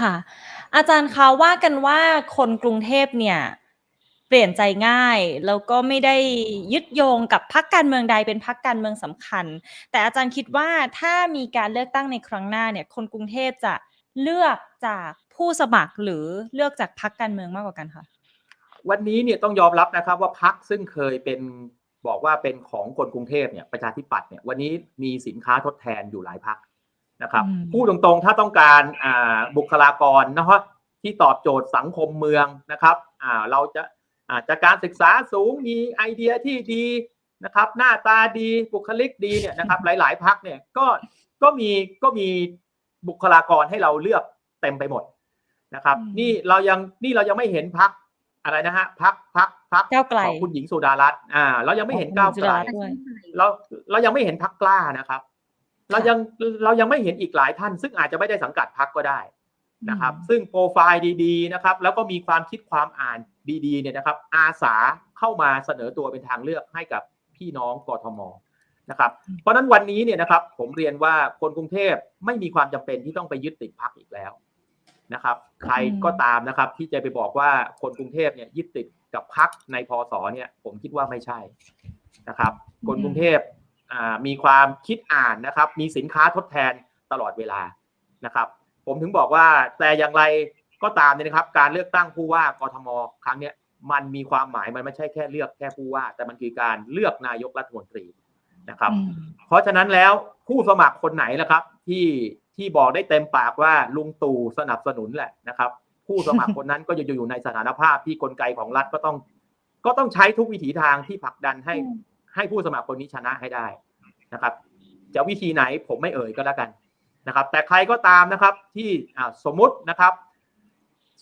ค่ะ อาจารย์คะว่ากันว่า คนกรุงเทพเนี่ย เปลี่ยนใจง่าย แล้วก็ไม่ได้ยึดโยงกับพรรคการเมืองใดเป็นพรรคการเมืองสำคัญ แต่อาจารย์คิดว่า ถ้ามีการเลือกตั้งในครั้งหน้าเนี่ย คนกรุงเทพจะเลือกจากผู้สมัคร หรือเลือกจากพรรคการเมืองมากกว่ากันคะ?วันนี้เนี่ยต้องยอมรับนะครับว่า พรรคซึ่งเคยเป็น บอกว่าเป็นของคนกรุงเทพเนี่ย ประชาธิปัตย์เนี่ย วันนี้มีสินค้าทดแทนอยู่หลายพรรค นะครับอืมพูดตรงๆถ้าต้องการอ่าบุคลากรนะครับที่ตอบโจทย์สังคมเมืองนะครับอ่าเราจะอ่าจากการศึกษาสูงมีไอเดียที่ดีนะครับ หน้าตาดีบุคลิกดีเนี่ยนะครับ หลาย ๆพรรคเนี่ยก็ก็มีก็มีบุคลากรให้เราเลือกเต็มไปหมดนะครับอืมนี่เรายังนี่เรายังไม่เห็นพรรคอะไรนะฮะพรรคพรรคพรรคก้าวไกลของคุณหญิงสุดารัตน์อ่า เรายังไม่เห็นก้าวสุไกลดารัตน์ด้วยเราเรายังไม่เห็นพรรคกล้านะครับ เรายังเรายังไม่เห็นอีกหลายท่าน ซึ่งอาจจะไม่ได้สังกัดพรรคก็ได้นะครับอืมซึ่งโปรไฟล์ดีๆนะครับ แล้วก็มีความคิดความอ่านดีๆเนี่ยนะครับ อาสาเข้ามาเสนอตัวเป็นทางเลือกให้กับพี่น้องกทมนะครับ เพราะฉะนั้นวันนี้เนี่ยนะครับ ผมเรียนว่าคนกรุงเทพไม่มีความจำเป็นที่ต้องไปยึดติดพรรคอีกแล้วนะครับ ใครก็ตามนะครับ ที่จะไปบอกว่าคนกรุงเทพเนี่ยยึดติดกับพรรคในพศเนี่ย ผมคิดว่าไม่ใช่นะครับ คนกรุงเทพอ่า มีความคิดอ่านนะครับ มีสินค้าทดแทนตลอดเวลานะครับ ผมถึงบอกว่าแต่อย่างไรก็ตามเนี่ยนะครับ การเลือกตั้งผู้ว่ากทมครั้งเนี้ยมันมีความหมายมันไม่ใช่แค่เลือกแค่ผู้ว่า แต่มันคือการเลือกนายกรัฐมนตรีนะครับอืมเพราะฉะนั้นแล้วผู้สมัครคนไหนล่ะครับ ที่ที่บอกได้เต็มปากว่าลุงตู่สนับสนุนแหละนะครับ ผู้สมัครคนนั้นก็จะอยู่ในสถานภาพที่กลไกของรัฐก็ต้อง ก็ต้องใช้ทุกวิถีทางที่ผลักดันให้อืม ให้ผู้สมัครคนนี้ชนะให้ได้นะครับ จะวิธีไหนผมไม่เอ่ยก็แล้วกันนะครับ แต่ใครก็ตามนะครับที่สมมุตินะครับ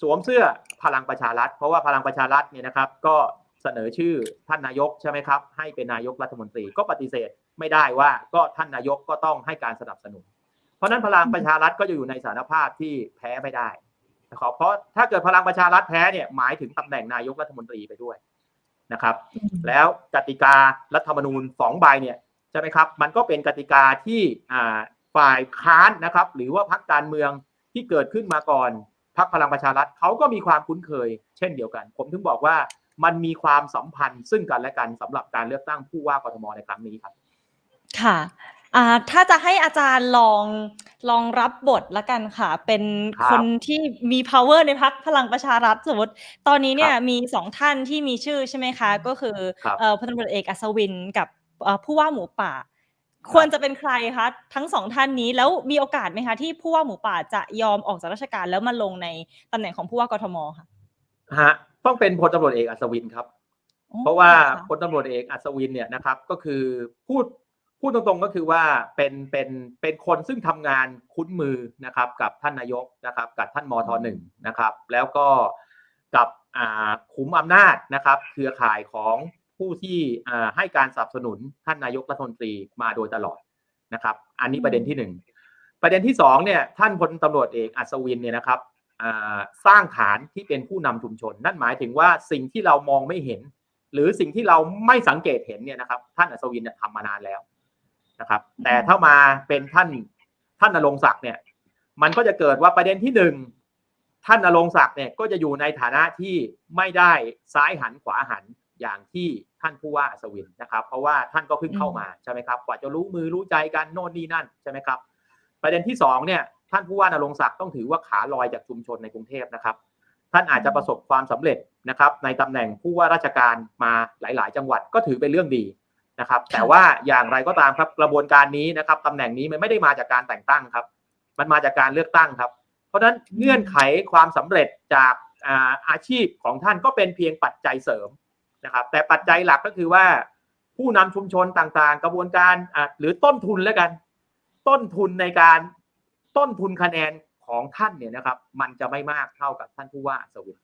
สวมเสื้อพลังประชารัฐ เพราะว่าพลังประชารัฐเนี่ยนะครับ ก็เสนอชื่อท่านนายกใช่ไหมครับ ให้เป็นนายกรัฐมนตรีก็ปฏิเสธไม่ได้ว่าก็ท่านนายกก็ต้องให้การสนับสนุน เพราะนั้นพลังประชารัฐก็จะอยู่ในสถานภาพที่แพ้ไม่ได้นะครับเพราะถ้าเกิดพลังประชารัฐแพ้เนี่ยหมายถึงตำแหน่งนายกรัฐมนตรีไปด้วย นะครับอืมแล้วกติการัฐธรรมนูญสองใบเนี่ยใช่ไหมครับ มันก็เป็นกติกาที่อ่าฝ่ายค้านนะครับ หรือว่าพรรคการเมืองที่เกิดขึ้นมาก่อนพรรคพลังประชารัฐเขาก็มีความคุ้นเคย เช่นเดียวกัน ผมถึงบอกว่ามันมีความสัมพันธ์ซึ่งกันและกันสำหรับการเลือกตั้งผู้ว่ากทมในครั้งนี้ครับ ค่ะ อ่า ถ้าจะให้อาจารย์ลอง ลองรับบทแล้วกันค่ะ เป็นครับคนที่มีพาวเวอร์ในพรรคพลังประชารัฐ สมมุติตอนนี้เนี่คยรับ มี 2 ท่านที่มีชื่อ ใช่ไหมคะ ก็คือ ครับ เอ่อ พลตำรวจเอกอัศวิน กับ เอ่อ ผู้ว่าหมูป่าควรจะเป็นใครคะ ทั้ง 2 ท่านนี้ แล้วมีโอกาสไหมคะ ที่ผู้ว่าหมูป่าจะยอมออกจากราชการ แล้วมาลงในตำแหน่งของผู้ว่ากทม ค่ะ?ฮะต้องเป็นพลตำรวจเอกอัศวินครับ อ๋อ เพราะว่าเหรอคะ พลตำรวจเอกอัศวินเนี่ยนะครับ ก็คือพูด พูดตรงๆก็คือว่าเป็นเป็นเป็นคนซึ่งทำงานคุ้นมือนะครับ กับท่านนายกนะครับ กับท่านมท1นะครับ แล้วก็กับอ่าขุมอำนาจนะครับ เครือข่ายของผู้ที่ให้การสนับสนุนท่านนายกรัฐมนตรีมาโดยตลอดนะครับ อันนี้ประเด็นที่1ประเด็นที่2เนี่ยท่านพลตำรวจเอกอัศวินเนี่ยนะครับสร้างฐานที่เป็นผู้นำชุมชน นั่นหมายถึงว่าสิ่งที่เรามองไม่เห็น หรือสิ่งที่เราไม่สังเกตเห็นเนี่ยนะครับ ท่านอัศวินทำมานานแล้ว นะครับ แต่ถ้ามาเป็นท่านท่านณรงค์ศักดิ์เนี่ย มันก็จะเกิดว่าประเด็นที่1ท่านณรงค์ศักดิ์เนี่ยก็จะอยู่ในฐานะที่ไม่ได้ซ้ายหันขวาหันอย่างที่ท่านผู้ว่าอัศวินนะครับ เพราะว่าท่านก็เพิ่งเข้ามาใช่ไหมครับกว่าจะรู้มือรู้ใจกันโน่นนี่นั่นใช่ไหมครับ ประเด็นที่2เนี่ยท่านผู้ว่าณรงค์ศักดิ์ต้องถือว่าขาลอยจากชุมชนในกรุงเทพนะครับ ท่านอาจจะประสบความสำเร็จนะครับ ในตำแหน่งผู้ว่าราชการมาหลาย ๆ จังหวัดก็ถือเป็นเรื่องดี นะครับ แต่ว่าอย่างไรก็ตามครับกระบวนการนี้นะครับตำแหน่งนี้มันไม่ได้มาจากการแต่งตั้งครับ มันมาจากการเลือกตั้งครับ เพราะฉะนั้นเงื่อนไขความสำเร็จจากอ่าอาชีพของท่านก็เป็นเพียงปัจจัยเสริมนะครับ แต่ปัจจัยหลักก็คือว่า ผู้นำชุมชนต่างๆ กระบวนการอะหรือต้นทุนแล้วกัน ต้นทุนในการต้นทุนคะแนนของท่านเนี่ยนะครับ มันจะไม่มากเท่ากับท่านผู้ว่าอัศวิน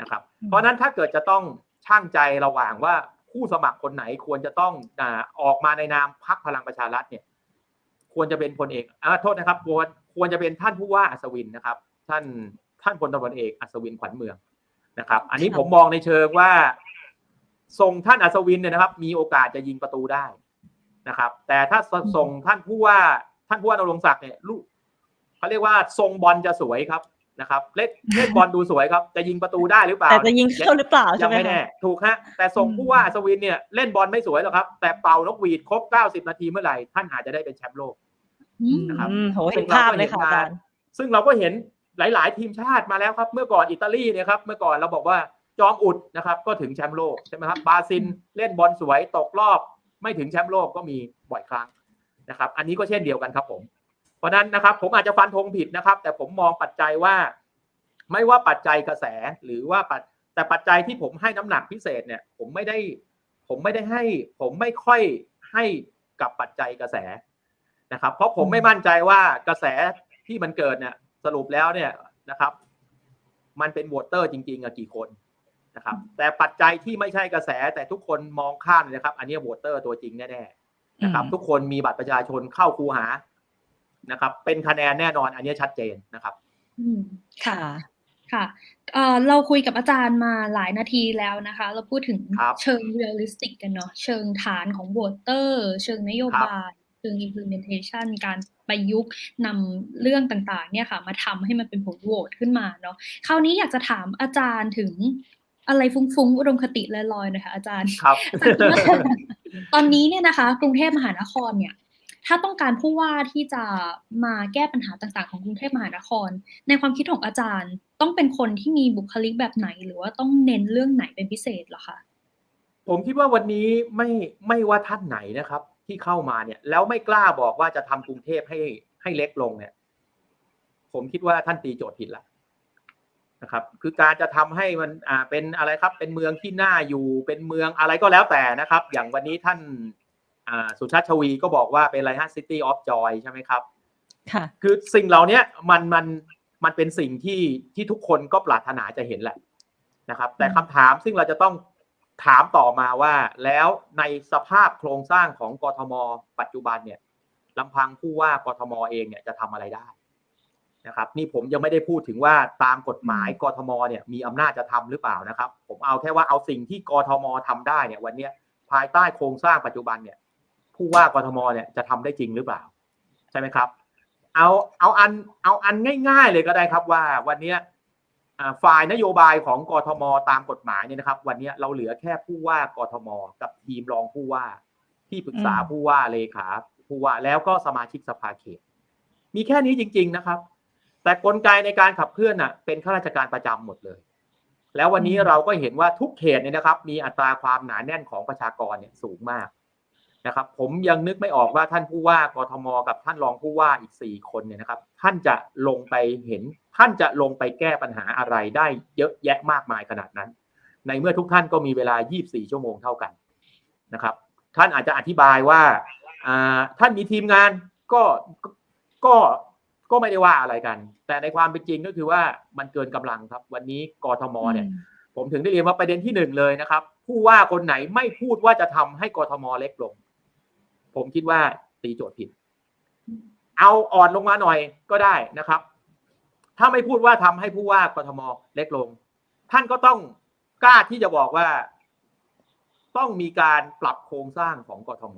นะครับอืมเพราะฉะนั้นถ้าเกิดจะต้องช่างใจระหว่างว่า ผู้สมัครคนไหนควรจะต้องอ่าออกมาในนามพรรคพลังประชารัฐเนี่ย ควรจะเป็นพลเอกอ่าโทษนะครับควรควรจะเป็นท่านผู้ว่าอัศวินนะครับ ท่านท่านพลตำรวจเอกอัศวินขวัญเมืองนะครับ อันนี้ครับผมมองในเชิงว่าส่งท่านอัศวินเนี่ยนะครับ มีโอกาสจะยิงประตูได้นะครับ แต่ถ้าส่งท่านผู้ว่าท่านผู้ว่านรงค์ศักดิ์เนี่ยลูกเขาเรียกว่าทรงบอลจะสวยครับ นะครับเล่นเล่นบอลดูสวยครับ จะยิงประตูได้หรือเปล่าแต่จะยิงเข้าหรือเปล่ายัใช่งไหมไม่แน่คะถูกฮะแต่ส่งอืมผู้ว่าอัศวินเนี่ยเล่นบอลไม่สวยหรอกครับ แต่เป่านกหวีดครบ 90 นาทีเมื่อไหร่ท่านอาจจะได้เป็นแชมป์โลกอืมนะครับอืมโหเห็นภาพเลยค่ะอาจารย์ซึ่งเราก็เห็นหลาย ๆ ทีมชาติมาแล้วครับ เมื่อก่อนอิตาลีเนี่ยครับเมื่อก่อนเราบอกว่าจอมอุดนะครับ ก็ถึงแชมป์โลกใช่ไหมครับบราซิลเล่นบอลสวยตกรอบ ไม่ถึงแชมป์โลกก็มีบ่อยครั้งนะครับ อันนี้ก็เช่นเดียวกันครับผมเพ ราะนั้นนะครับผมอาจจะฟันธงผิดนะครับ แต่ผมมองปัจจัยว่า ไม่ว่าปัจจัยกระแสหรือว่าปัจแต่ปัจจัยที่ผมให้น้ำหนักพิเศษเนี่ย ผมไม่ได้ผมไม่ได้ให้ ผมไม่ค่อยให้กับปัจจัยกระแสนะครับ เพราะผมไม่มั่นใจว่ากระแสที่มันเกิดเนี่ย สรุปแล้วเนี่ยนะครับ มันเป็นโหวตเตอร์จริงๆอะกี่คนนะครับ แต่ปัจจัยที่ไม่ใช่กระแสแต่ทุกคนมองข้ามนะครับ อันนี้โหวตเตอร์ตัวจริงแน่ๆนะครับ ทุกคนมีบัตรประชาชนเข้าคูหา นะครับ เป็นคะแนนแน่นอนอันนี้ชัดเจนนะครับอืมค่ะค่ะเอ่อเราคุยกับอาจารย์มาหลายนาทีแล้วนะคะ เราพูดถึงครับเชิง realistic กันเนาะเชิงฐานของโ o เตอร์เชิงนโยบายเชิง implementation การประยุกต์นำเรื่องต่างๆ เนี่ยค่ะ มาทำให้มันเป็นผลโหวตขึ้นมาเนาะคราวนี้อยากจะถามอาจารย์ถึงอะไรฟุ้งๆ อุดมคติลอยๆหนะคะอาจารย์ครับตอนนี้เนี่ยนะคะ กรุงเทพมหานครเนี่ย ถ้าต้องการผู้ว่าที่จะมาแก้ปัญหาต่างๆ ของกรุงเทพมหานคร ในความคิดของอาจารย์ต้องเป็นคนที่มีบุคลิกแบบไหน หรือว่าต้องเน้นเรื่องไหนเป็นพิเศษหรอคะผมคิดว่าวันนี้ไม่ไม่ว่าท่านไหนนะครับ ที่เข้ามาเนี่ย แล้วไม่กล้าบอกว่าจะทำกรุงเทพให้ให้เล็กลงเนี่ย ผมคิดว่าท่านตีโจทย์ผิดแล้วนะครับ คือการจะทำให้มันอ่าเป็นอะไรครับ เป็นเมืองที่น่าอยู่เป็นเมืองอะไรก็แล้วแต่นะครับ อย่างวันนี้ท่าน สุชาติชวีก็บอกว่าเป็นอะไรฮะ City of Joy ใช่ไหมครับ ค่ะ คือสิ่งเหล่านี้มันมันมันเป็นสิ่งที่ที่ทุกคนก็ปรารถนาจะเห็นแหละนะครับ แต่คำถามซึ่งเราจะต้องถามต่อมาว่าแล้วในสภาพโครงสร้างของกทม ปัจจุบันเนี่ยลำพังผู้ว่ากทมเองเนี่ยจะทำอะไรได้นะครับนี่ผมยังไม่ได้พูดถึงว่าตามกฎหมายกทมเนี่ยมีอำนาจจะทำหรือเปล่านะครับ ผมเอาแค่ว่าเอาสิ่งที่กทมทำได้เนี่ยวันเนี้ยภายใต้โครงสร้างปัจจุบันเนี่ย ผู้ว่ากทมเนี่ยจะทำได้จริงหรือเปล่า ใช่ไหมครับ เอาเอาอันเอาอันง่ายๆเลยก็ได้ครับว่าวันเนี้ยอ่าฝ่ายนโยบายของกทมตามกฎหมายเนี่ยนะครับ วันเนี้ยเราเหลือแค่ผู้ว่ากทม กับทีมรองผู้ว่า ที่ปรึกษาอืมผู้ว่าเลขาผู้ว่าแล้วก็สมาชิกสภาเขต มีแค่นี้จริง ๆนะครับ แต่กลไกในการขับเคลื่อนน่ะเป็นข้าราชการประจำหมดเลย แล้ววันนี้เราก็เห็นว่าทุกเขตเนี่ยนะครับ มีอัตราความหนาแน่นของประชากรเนี่ยสูงมาก นะครับผมยังนึกไม่ออกว่าท่านผู้ว่ากทม กับท่านรองผู้ว่าอีกสี่คนเนี่ยนะครับ ท่านจะลงไปเห็น ท่านจะลงไปแก้ปัญหาอะไรได้เยอะแยะมากมายขนาดนั้น ในเมื่อทุกท่านก็มีเวลา 24 ชั่วโมงเท่ากันนะครับ ท่านอาจจะอธิบายว่าอ่าท่านมีทีมงานก็ก็ก็ไม่ได้ว่าอะไรกัน แต่ในความเป็นจริงก็คือว่ามันเกินกำลังครับ วันนี้กทมเนี่ย ผมถึงได้เรียนว่าประเด็นที่หนึ่งเลยนะครับ ผู้ว่าคนไหนไม่พูดว่าจะทำให้กทมเล็กลง ผมคิดว่าตีโจทย์ผิด เอาอ่อนลงมาหน่อยก็ได้นะครับ ถ้าไม่พูดว่าทำให้ผู้ว่ากทมเล็กลง ท่านก็ต้องกล้าที่จะบอกว่า ต้องมีการปรับโครงสร้างของกทม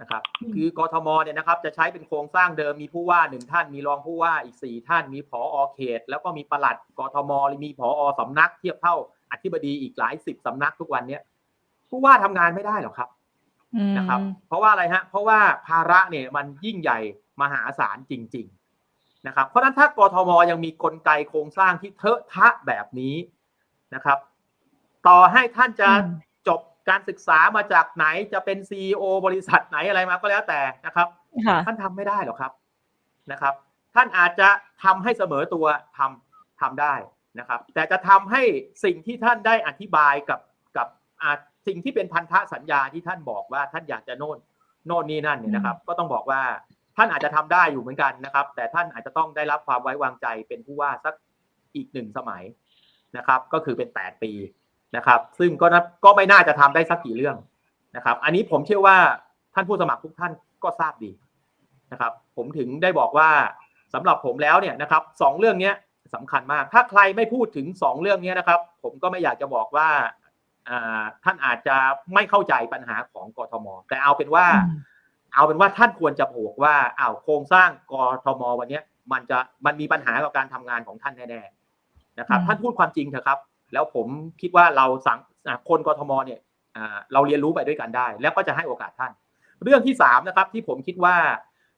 นะครับ คือกทมเนี่ยนะครับ จะใช้เป็นโครงสร้างเดิมมีผู้ว่าหนึ่งท่าน มีรองผู้ว่าอีกสี่ท่าน มีผอเขต แล้วก็มีประหลัดกทมมีผอสำนัก เทียบเท่าอธิบดีอีกหลายสิบสำนักทุกวันเนี้ยผู้ว่าทำงานไม่ได้หรอกครับ นะครับ เพราะว่าอะไรฮะ เพราะว่าภาระเนี่ยมันยิ่งใหญ่มหาศาลจริง ๆ นะครับ เพราะฉะนั้นถ้ากทมยังมีกลไกโครงสร้างที่เทอะทะแบบนี้นะครับ ต่อให้ท่านจะอืมจบการศึกษามาจากไหนจะเป็นซีอบริษัทไหนอะไรมาก็แล้วแต่นะครับค่ะท่านทำไม่ได้หรอกครับนะครับ ท่านอาจจะทำให้เสมอตัวทำทำได้นะครับ แต่จะทำให้สิ่งที่ท่านได้อธิบายกับกับอ่า สิ่งที่เป็นพันธสัญญาที่ท่านบอกว่าท่านอยากจะโน่นโน่นนี่นั่นเนี่ยนะครับ ก็ต้องบอกว่าท่านอาจจะทำได้อยู่เหมือนกันนะครับ แต่ท่านอาจจะต้องได้รับความไว้วางใจเป็นผู้ว่าสักอีกหนึ่งสมัยนะครับ ก็คือเป็นแปดปีนะครับ ซึ่งก็นับก็ไม่น่าจะทำได้สักกี่เรื่องนะครับ อันนี้ผมเชื่อว่าท่านผู้สมัครทุกท่านก็ทราบดีนะครับ ผมถึงได้บอกว่าสำหรับผมแล้วเนี่ยนะครับสองเรื่องเนี้ยสำคัญมาก ถ้าใครไม่พูดถึงสองเรื่องเนี้ยนะครับ ผมก็ไม่อยากจะบอกว่าอ่า ท่านอาจจะไม่เข้าใจปัญหาของกทม แต่เอาเป็นว่า เอาเป็นว่าท่านควรจะบอกว่าอ้าวโครงสร้างกทมวันเนี้ยมันจะมันมีปัญหากับการทำงานของท่านแน่ๆนะครับอืมท่านพูดความจริงเถอะครับ แล้วผมคิดว่าเราสังอ่าคนกทมเนี่ยอ่าเราเรียนรู้ไปด้วยกันได้ แล้วก็จะให้โอกาสท่าน เรื่องที่สามนะครับ ที่ผมคิดว่า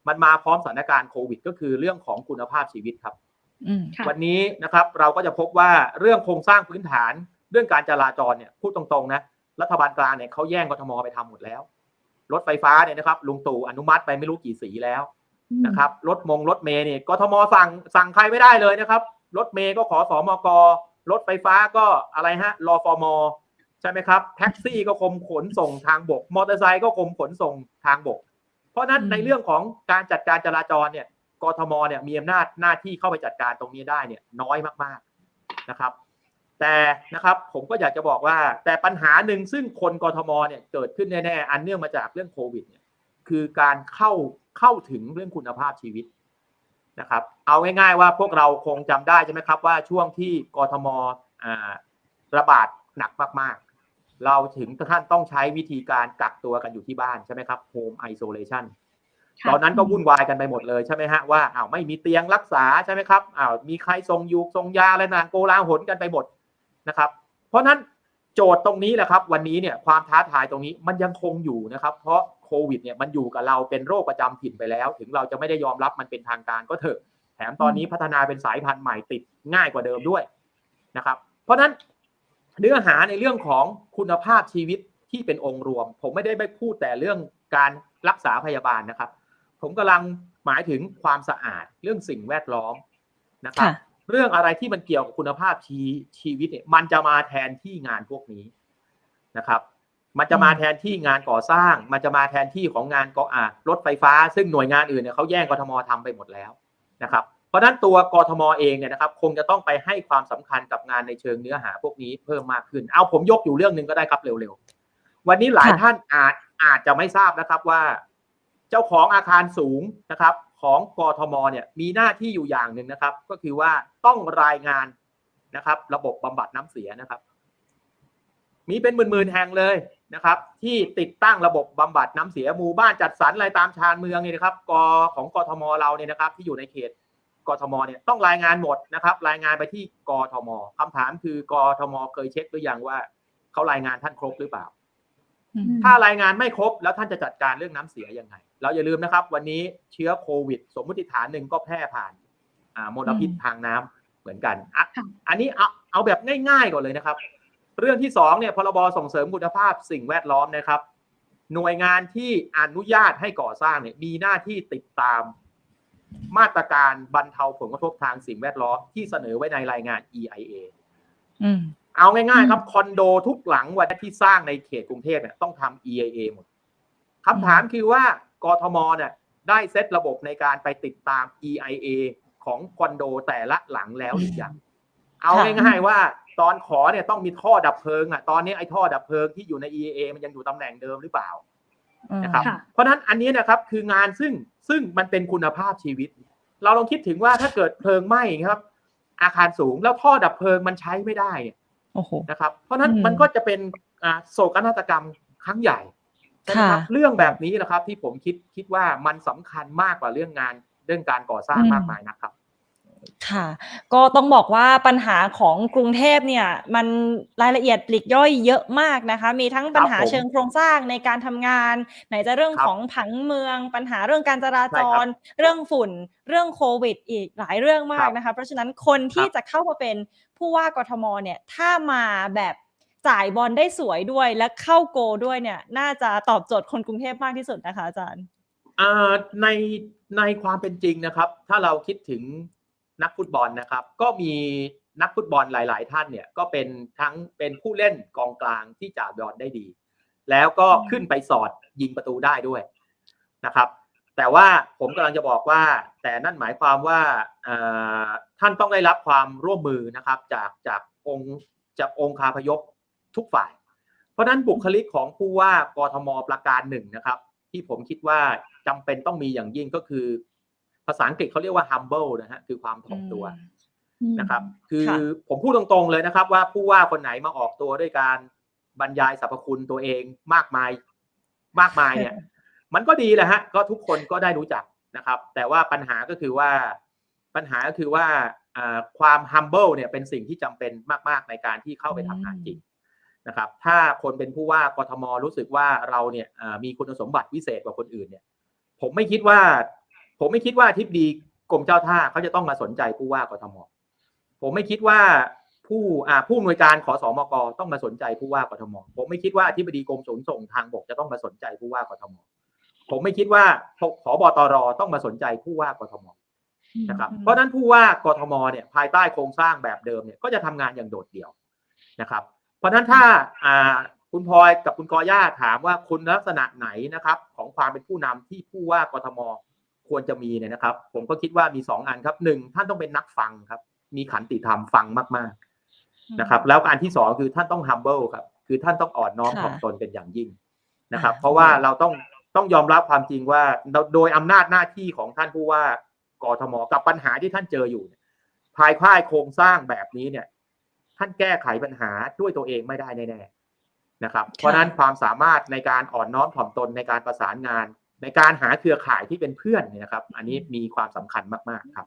มันมาพร้อมสถานการณ์โควิด ก็คือเรื่องของคุณภาพชีวิตครับอืมค่ะวันนี้นะครับเราก็จะพบว่าเรื่องโครงสร้างพื้นฐาน เรื่องการจราจรเนี่ยพูดตรงๆนะรัฐบาลกลางเนี่ยเขาแย่งกทมไปทำหมดแล้ว รถไฟฟ้าเนี่ยนะครับลุงตู่อนุมัติไปไม่รู้กี่สีแล้วนะครับรถมงรถเมย์เนี่ยกทมสั่งสั่งใครไม่ได้เลยนะครับ รถเมย์ก็ขอสอมกรถไฟฟ้าก็อะไรฮะรอฟมใช่ไหมครับแท็กซี่ก็คมขนส่งทางบก มอเตอร์ไซค์ก็คมขนส่งทางบก เพราะฉะนั้นอืมในเรื่องของการจัดการจราจรเนี่ยกทมเนี่ยมีอำนาจหน้าที่เข้าไปจัดการตรงนี้ได้เนี่ยน้อยมากๆนะครับ แต่นะครับผมก็อยากจะบอกว่า แต่ปัญหาหนึ่งซึ่งคนกทมเนี่ยเกิดขึ้นแน่ๆอันเนื่องมาจากเรื่องโควิดเนี่ยคือการเข้าเข้าถึงเรื่องคุณภาพชีวิตนะครับเอาง่ายๆว่าพวกเราคงจำได้ใช่ไหมครับว่าช่วงที่กทมอ่าระบาดหนักมากๆ เราถึงท่านต้องใช้วิธีการกักตัวกันอยู่ที่บ้านใช่ไหมครับ home isolation ค่ะตอนนั้นก็วุ่นวายกันไปหมดเลยใช่ไหมฮะว่าอ้าวไม่มีเตียงรักษาใช่ไหมครับอ้าวมีใครส่งยูส่งยาอะไรต่างโกลาหลกันไปหมด นะครับ เพราะฉะนั้นโจทย์ตรงนี้แหละครับวันนี้เนี่ยความท้าทายตรงนี้มันยังคงอยู่นะครับ เพราะโควิดเนี่ยมันอยู่กับเราเป็นโรคประจำถิ่นไปแล้ว ถึงเราจะไม่ได้ยอมรับมันเป็นทางการก็เถอะ แถมตอนนี้พัฒนาเป็นสายพันธุ์ใหม่ติดง่ายกว่าเดิมด้วยนะครับ เพราะฉะนั้นเนื้อหาในเรื่องของคุณภาพชีวิตที่เป็นองค์รวม ผมไม่ได้ไปพูดแต่เรื่องการรักษาพยาบาลนะครับ ผมกำลังหมายถึงความสะอาดเรื่องสิ่งแวดล้อมนะครับค่ะ เรื่องอะไรที่มันเกี่ยวกับคุณภาพชีชีวิตเนี่ยมันจะมาแทนที่งานพวกนี้นะครับ มันจะมาแทนที่งานก่อสร้าง มันจะมาแทนที่ของงานก่ออ่ารถไฟฟ้า ซึ่งหน่วยงานอื่นเนี่ยเขาแย่งกทมทำไปหมดแล้วนะครับเพราะฉะนั้นตัวกทมเองเนี่ยนะครับ คงจะต้องไปให้ความสำคัญกับงานในเชิงเนื้อหาพวกนี้เพิ่มมากขึ้น เอาผมยกอยู่เรื่องหนึ่งก็ได้ครับเร็วๆ วันนี้หลายค่ะท่านอาจอาจจะไม่ทราบนะครับว่า เจ้าของอาคารสูงนะครับ ของกทมเนี่ยมีหน้าที่อยู่อย่างหนึ่งนะครับ ก็คือว่าต้องรายงานนะครับ ระบบบำบัดน้ำเสียนะครับ มีเป็นหมื่นๆแห่งเลยนะครับ ที่ติดตั้งระบบบำบัดน้ำเสียหมู่บ้านจัดสรรอะไรตามชานเมืองเนี่ยนะครับกของกทมเราเนี่ยนะครับ ที่อยู่ในเขตกทมเนี่ยต้องรายงานหมดนะครับ รายงานไปที่กทมคำถามคือกทมเคยเช็คหรือยังว่าเขารายงานท่านครบหรือเปล่าอืมถ้ารายงานไม่ครบแล้วท่านจะจัดการเรื่องน้ำเสียยังไง เราอย่าลืมนะครับ วันนี้เชื้อโควิด สมมติฐานหนึ่งก็แพร่ผ่านอ่ามลพิษอืมทางน้ำเหมือนกันอะค่ะอันนี้เอาเอาแบบง่ายๆก่อนเลยนะครับ เรื่องที่สองเนี่ยพรบส่งเสริมคุณภาพสิ่งแวดล้อมนะครับ หน่วยงานที่อนุญาตให้ก่อสร้างเนี่ยมีหน้าที่ติดตามมาตรการบรรเทาผลกระทบทางสิ่งแวดล้อมที่เสนอไว้ในรายงาน EIA อืมเอาง่ายๆ ครับคอนโดทุกหลังวันที่สร้างในเขตกรุงเทพเนี่ยต้องทำ EIA หมดคำถามคือว่า กทมเนี่ยได้เซตระบบในการไปติดตาม EIA ของคอนโดแต่ละหลังแล้วหรือยังเอาง่ายๆว่าตอนขอเนี่ยต้องมีท่อดับเพลิงอะตอนนี้ไอ้ท่อดับเพลิงที่อยู่ใน EIA มันยังอยู่ตำแหน่งเดิมหรือเปล่านะครับค่ะเพราะฉะนั้นอันนี้นะครับคืองานซึ่งซึ่งมันเป็นคุณภาพชีวิต เราลองคิดถึงว่าถ้าเกิดเพลิงไหม้ครับ อาคารสูงแล้วท่อดับเพลิงมันใช้ไม่ได้เนี่ยโอ้โหนะครับ เพราะฉะนั้นอืมมันก็จะเป็นอ่าโศกนาฏกรรมครั้งใหญ่ ใช่ไหมครับค่ะเรื่องแบบนี้นะครับ ที่ผมคิดคิดว่ามันสำคัญมากกว่าเรื่องงานเรื่องการก่อสร้างอืมมากมายนะครับค่ะ ก็ต้องบอกว่าปัญหาของกรุงเทพเนี่ยมันรายละเอียดปลีกย่อยเยอะมากนะคะ มีทั้งปัญหาผมเชิงโครงสร้างในการทำงาน ไหนจะเรื่องครับของผังเมือง ปัญหาเรื่องการจราจใช่ครัรบเรื่องฝุ่น เรื่องโควิด อีกหลายเรื่องมาครักบนะคะ เพราะฉะนั้นคนที่ครับจะเข้ามาเป็นผู้ว่ากทมเนี่ยถ้ามาแบบ จ่ายบอลได้สวยด้วยและเข้าโกลด้วยเนี่ย น่าจะตอบโจทย์คนกรุงเทพมากที่สุดนะคะอาจารย์อ่าในในความเป็นจริงนะครับ ถ้าเราคิดถึงนักฟุตบอลนะครับ ก็มีนักฟุตบอลหลาย ๆ ท่านเนี่ยก็เป็นทั้งเป็นผู้เล่นกองกลางที่จ่าบอลได้ดี แล้วก็ขึ้นไปสอดยิงประตูได้ด้วยนะครับ แต่ว่าผมกำลังจะบอกว่า แต่นั่นหมายความว่าเอ่อท่านต้องได้รับความร่วมมือนะครับ จากจากองค์จากองค์คาพยพ ทุกฝ่าย เพราะฉะนั้นบุคลิกของผู้ว่ากทมประการหนึ่งนะครับ ที่ผมคิดว่าจำเป็นต้องมีอย่างยิ่งก็คือ ภาษาอังกฤษเขาเรียกว่า humble นะฮะคือความถ่อมตัวนะครับ คือค่ะผมพูดตรงๆเลยนะครับ ว่าผู้ว่าคนไหนมาออกตัวด้วยการบรรยายสรรพคุณตัวเองมากมายมากมายเนี่ย มันก็ดีแหละฮะ ก็ทุกคนก็ได้รู้จักนะครับ แต่ว่าปัญหาก็คือว่าปัญหาก็คือว่าอ่าความ humble เนี่ยเป็นสิ่งที่จำเป็นมาก ๆ ในการที่เข้าไปทำงานจริง นะครับถ้าคนเป็นผู้ว่ากทมรู้สึกว่าเราเนี่ยอ่ามีคุณสมบัติพิเศษกว่าคนอื่นเนี่ยผมไม่คิดว่า ผมไม่คิดว่าทิบดีกรมเจ้าท่าเขาจะต้องมาสนใจผู้ว่ากทม ผมไม่คิดว่าผู้อ่าผู้อำนวยการขอสอมกต้องมาสนใจผู้ว่ากทม ผมไม่คิดว่าที่บดีกรมขนส่งทางบกจะต้องมาสนใจผู้ว่ากทม ผมไม่คิดว่าผบตรต้องมาสนใจผู้ว่ากทมนะครับอืมเพราะฉะนั้นผู้ว่ากทมเนี่ยภายใต้โครงสร้างแบบเดิมเนี่ยก็จะทำงานอย่างโดดเดี่ยวนะครับ เพราะฉะนั้นถ้าอ่าคุณพลอยกับคุณกอย่าถามว่าคุณลักษณะไหนนะครับ ของความเป็นผู้นำที่ผู้ว่ากทมควรจะมีเนี่ยนะครับ ผมก็คิดว่ามีสองอันครับหนึ่งท่านต้องเป็นนักฟังครับ มีขันติธรรมฟังมาก ๆนะครับ แล้วอันที่สองคือท่านต้อง humble ครับ คือท่านต้องอ่อนน้อมค่ะถ่อมตนเป็นอย่างยิ่งนะครับอ่าเพราะว่าเราต้องต้องยอมรับความจริงว่าโดยอำนาจหน้าที่ของท่านผู้ว่ากทมกับปัญหาที่ท่านเจออยู่เนี่ยภายใต้โครงสร้างแบบนี้เนี่ย ท่านแก้ไขปัญหาด้วยตัวเองไม่ได้แน่ๆนะครับ เพราะฉะนั้นความสามารถในการอ่อนน้อมถ่อมตนในการประสานงาน ในการหาเครือข่ายที่เป็นเพื่อนเนี่ยนะครับ อันนี้มีความสำคัญมากๆครับ